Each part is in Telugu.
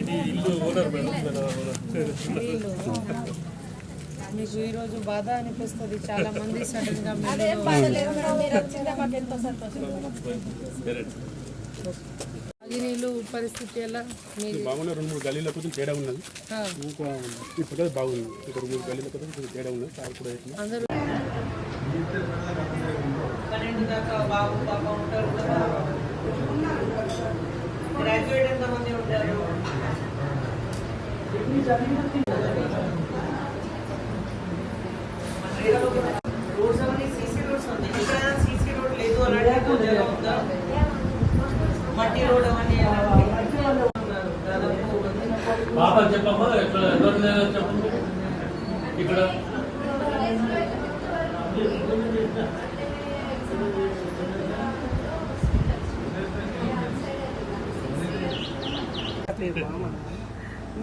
ఇది ఇల్లు ఓనర్ మీకు ఈ బాధ అనిపిస్తుంది చాలా మంది సడన్గా మేడం తాగి నీళ్ళు పరిస్థితి ఎలా? బాగున్నా రెండు మూడు గల్లీల కొంచెం తేడా ఉన్నది. ఇప్పుడు బాగుంది. రెండు మూడు గల్లీల కొంచెం కొంచెం తేడా ఉన్నది. సార్ కూడా వేసిన అందరూ ఉంటారు కదా గ్రాడ్యుయేట్ ఎంతమంది ఉంటారు రోడ్స్ అవన్నీ సీసీ రోడ్స్ సీసీ రోడ్ లేదు అలాంటి ఉందా మట్టి రోడ్ అవన్నీ అలాంటి ఉన్నారు. దాదాపు పాప చెప్పమ్మా ఎక్కడ ఎవరిని చెప్పండి ఇక్కడ.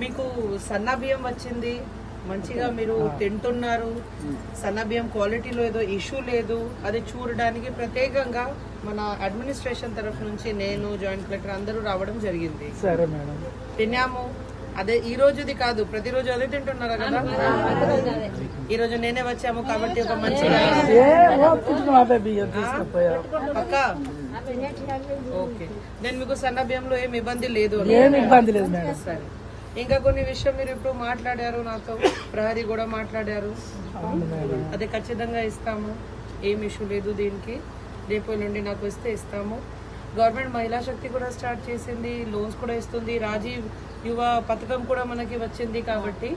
మీకు సన్న బియ్యం వచ్చింది మంచిగా మీరు తింటున్నారు. సన్న బియ్యం క్వాలిటీలో ఏదో ఇష్యూ లేదు. అది చూడడానికి ప్రత్యేకంగా మన అడ్మినిస్ట్రేషన్ తరఫు నుంచి నేను జాయింట్ కలెక్టర్ అందరూ రావడం జరిగింది. సరే మేడం. తిన్నాము. అదే ఈ రోజుది కాదు ప్రతిరోజు అదే తింటున్నారా కదా? ఈ రోజు నేనే వచ్చాము కాబట్టి ఒక తీసుకుపోయా? పక్క. ఓకే. నేను మీకు సన్న బియ్యంలో ఏం ఇబ్బంది లేదు ఏం ఇబ్బంది లేదు సరే. ఇంకా కొన్ని విషయం మీరు ఇప్పుడు మాట్లాడారు నాతో. ప్రహరీ కూడా మాట్లాడారు. అదే ఖచ్చితంగా ఇస్తాము. ఏం ఇష్యూ లేదు దీనికి. రేపు నుండి నాకు ఇస్తే ఇస్తాము. గవర్నమెంట్ మహిళా శక్తి కూడా స్టార్ట్ చేసింది లోన్స్ కూడా ఇస్తుంది రాజీవ్ యువ పథకం కూడా మనకి వచ్చింది కాబట్టి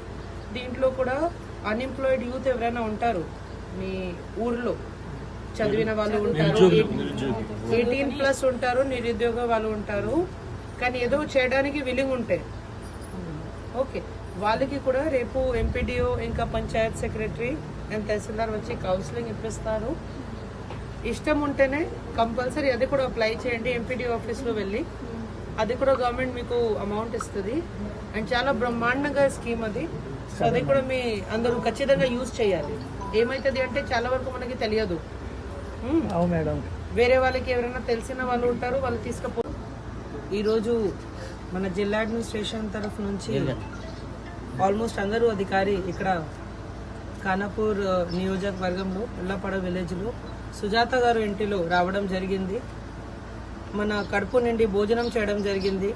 దీంట్లో కూడా అన్ఎంప్లాయిడ్ యూత్ ఎవరైనా ఉంటారు మీ ఊర్లో చదివిన వాళ్ళు ఉంటారు ఎయిటీన్ ప్లస్ ఉంటారు నిరుద్యోగ వాళ్ళు ఉంటారు కానీ ఏదో చేయడానికి విలింగ్ ఉంటాయి ఓకే వాళ్ళకి కూడా రేపు ఎంపీడీఓ ఇంకా పంచాయత్ సెక్రటరీ అండ్ తహసీల్దార్ వచ్చి కౌన్సిలింగ్ ఇప్పిస్తారు. ఇష్టం ఉంటేనే కంపల్సరీ అది కూడా అప్లై చేయండి ఎంపీడీఓ ఆఫీస్లో వెళ్ళి. అది కూడా గవర్నమెంట్ మీకు అమౌంట్ ఇస్తుంది. అండ్ చాలా బ్రహ్మాండంగా స్కీమ్ అది. సో అది కూడా మీ అందరూ ఖచ్చితంగా యూజ్ చేయాలి. ఏమవుతుంది అంటే చాలా వరకు మనకి తెలియదు. అవును మేడం. వేరే వాళ్ళకి ఎవరైనా తెలిసిన వాళ్ళు ఉంటారు వాళ్ళు తీసుకపో ఈరోజు మన జిల్లా అడ్మినిస్ట్రేషన్ తరఫు నుంచి ఆల్మోస్ట్ అందరూ అధికారి ఇక్కడ ఖానాపూర్ నియోజకవర్గంలో ఉల్లపాడ విలేజ్లో సుజాత గారు ఇంటిలో రావడం జరిగింది. మన కడుపు నిండి భోజనం చేయడం జరిగింది.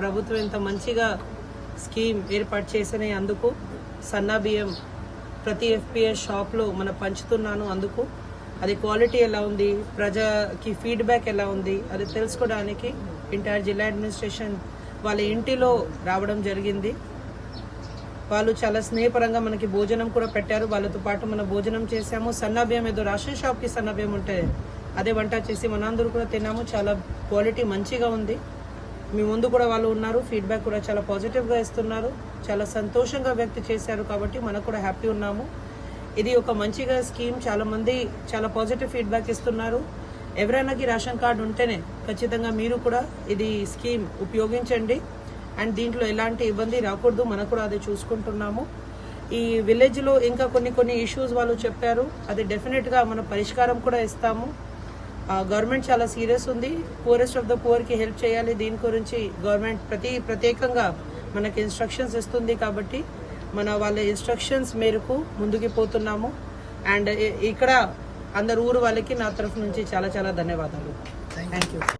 ప్రభుత్వం ఇంత మంచిగా స్కీమ్ ఏర్పాటు చేసిన అందుకు సన్నా బియ్యం ప్రతి ఎఫ్పిఎస్ షాప్లో మన పంచుతున్నాను అందుకు. అది క్వాలిటీ ఎలా ఉంది? ప్రజకి ఫీడ్బ్యాక్ ఎలా ఉంది? అది తెలుసుకోవడానికి ఇంటర్ జిల్లా అడ్మినిస్ట్రేషన్ వాళ్ళ ఇంటిలో రావడం జరిగింది. వాళ్ళు చాలా స్నేహపరంగా మనకి భోజనం కూడా పెట్టారు. వాళ్ళతో పాటు మనం భోజనం చేసాము సన్నభ్యం ఏదో రేషన్ షాప్కి సన్నభ్యం సన్నబియ్యం ఉంటే అదే వంట చేసి మనందరూ కూడా తిన్నాము. చాలా క్వాలిటీ మంచిగా ఉంది. మీ ముందు కూడా వాళ్ళు ఉన్నారు. ఫీడ్బ్యాక్ కూడా చాలా పాజిటివ్గా ఇస్తున్నారు. చాలా సంతోషంగా వ్యక్తి చేశారు కాబట్టి మనకు కూడా హ్యాపీ ఉన్నాము. ఇది ఒక మంచిగా స్కీమ్. చాలామంది చాలా పాజిటివ్ ఫీడ్బ్యాక్ ఇస్తున్నారు. ఎవరైనాకి రేషన్ కార్డు ఉంటేనే ఖచ్చితంగా మీరు కూడా ఇది స్కీమ్ ఉపయోగించండి. అండ్ దీంట్లో ఎలాంటి ఇబ్బంది రాకూడదు మనం కూడా అది చూసుకుంటున్నాము. ఈ విలేజ్లో ఇంకా కొన్ని కొన్ని ఇష్యూస్ వాళ్ళు చెప్పారు. అది డెఫినెట్గా మనం పరిష్కారం కూడా ఇస్తాము. గవర్నమెంట్ చాలా సీరియస్ ఉంది. పూరెస్ట్ ఆఫ్ ద పూర్కి హెల్ప్ చేయాలి. దీని గురించి గవర్నమెంట్ ప్రతి ప్రత్యేకంగా మనకి ఇన్స్ట్రక్షన్స్ ఇస్తుంది కాబట్టి మన వాళ్ళ ఇన్స్ట్రక్షన్స్ మేరకు ముందుకు పోతున్నాము. అండ్ ఇక్కడ అందరు ఊరు వాళ్ళకి నా తరఫు నుంచి చాలా చాలా ధన్యవాదాలు. Thank you